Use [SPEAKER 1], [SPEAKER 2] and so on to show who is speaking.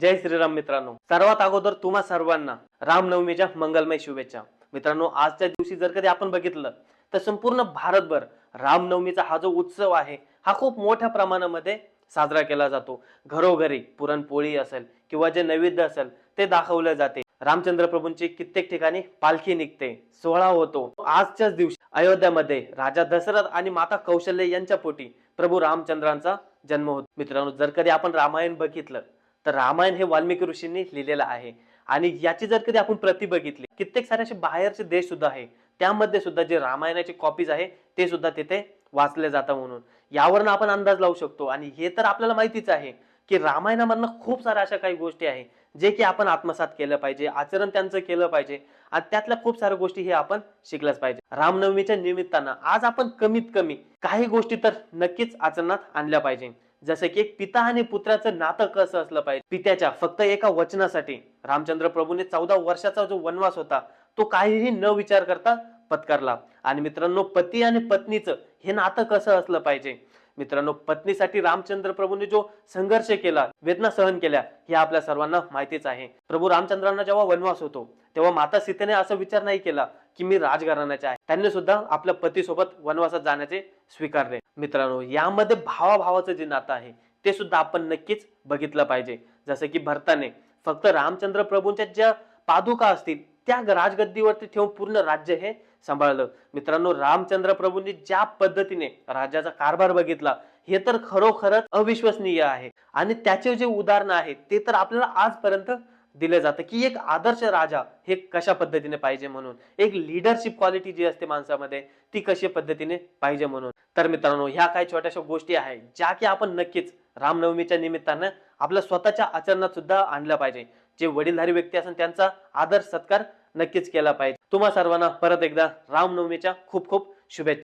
[SPEAKER 1] जय श्रीराम मित्रांनो. सर्वात अगोदर तुम्हा सर्वांना रामनवमीच्या मंगलमय शुभेच्छा. मित्रांनो आजच्या दिवशी जर कधी आपण बघितलं तर संपूर्ण भारतभर रामनवमीचा हा जो उत्सव आहे हा खूप मोठ्या प्रमाणामध्ये साजरा केला जातो. घरोघरी पुरणपोळी असेल किंवा जे नैवेद्य असेल ते दाखवले जाते. रामचंद्र प्रभूंची कित्येक ठिकाणी पालखी निघते सोहळा होतो. आजच्याच दिवशी अयोध्यामध्ये राजा दशरथ आणि माता कौशल्य यांच्या पोटी प्रभू रामचंद्रांचा जन्म होतो. मित्रांनो जर कधी आपण रामायण बघितलं तर रामायण हे वाल्मिकी ऋषींनी लिहिलेलं आहे. आणि याची जर कधी आपण प्रति बघितली कित्येक सारे असे बाहेरचे देश सुद्धा आहे. त्यामध्ये सुद्धा जे रामायणाचे कॉपीज आहे ते सुद्धा तिथे वाचले जातात म्हणून. यावरनं आपण अंदाज लावू शकतो. आणि हे तर आपल्याला माहितीच आहे की रामायणामधनं खूप साऱ्या अशा काही गोष्टी आहे जे की आपण आत्मसात केलं पाहिजे आचरण त्यांचं केलं पाहिजे आणि त्यातल्या खूप साऱ्या गोष्टी हे आपण शिकल्याच पाहिजे. रामनवमीच्या निमित्तानं आज आपण कमीत कमी काही गोष्टी तर नक्कीच आचरणात आणल्या पाहिजे. जसं की एक पिता आणि पुत्राचं नातं कसं असलं पाहिजे? पित्याच्या फक्त एका वचनासाठी. रामचंद्र प्रभूने चौदा वर्षाचा जो वनवास होता तो काहीही न विचार करता पत्करला. आणि मित्रांनो पती आणि पत्नीचं हे नातं कसं असलं पाहिजे? मित्रांनो पत्नीसाठी रामचंद्र प्रभूने जो संघर्ष केला वेदना सहन केल्या हे आपल्या सर्वांना माहितीच आहे. प्रभू रामचंद्रांना जेव्हा वनवास होतो तेव्हा माता सीतेने असा विचार नाही केला की मी राजघराण्याचे आहे. त्यांनी सुद्धा आपल्या पतीसोबत वनवासात जाण्याचे स्वीकारले मित्रांनो यामध्ये भावाभावाचं जे नातं आहे ते सुद्धा आपण नक्कीच बघितलं पाहिजे. जसं की भरताने फक्त रामचंद्र प्रभूंच्या ज्या पादुका असतील त्या राजगद्दीवरती ठेवून पूर्ण राज्य हे सांभाळलं. मित्रांनो रामचंद्र प्रभूंनी ज्या पद्धतीने राज्याचा कारभार बघितला हे तर खरोखरच अविश्वसनीय आहे. आणि त्याचे जे उदाहरण आहे ते तर आपल्याला आजपर्यंत दिलं जातं की एक आदर्श राजा हे कशा पद्धतीने पाहिजे म्हणून? एक लिडरशिप क्वालिटी जी असते माणसामध्ये ती कशी पद्धतीने पाहिजे म्हणून? तर मित्रांनो ह्या काही छोट्याशा गोष्टी आहेत ज्या की आपण नक्कीच रामनवमीच्या निमित्तानं आपल्या स्वतःच्या आचरणात सुद्धा आणल्या पाहिजे. जे वडीलधारी व्यक्ती असून त्यांचा आदर सत्कार नक्कीच केला पाहिजे. तुम्हा सर्वांना परत एकदा रामनवमीच्या खूप खूप शुभेच्छा.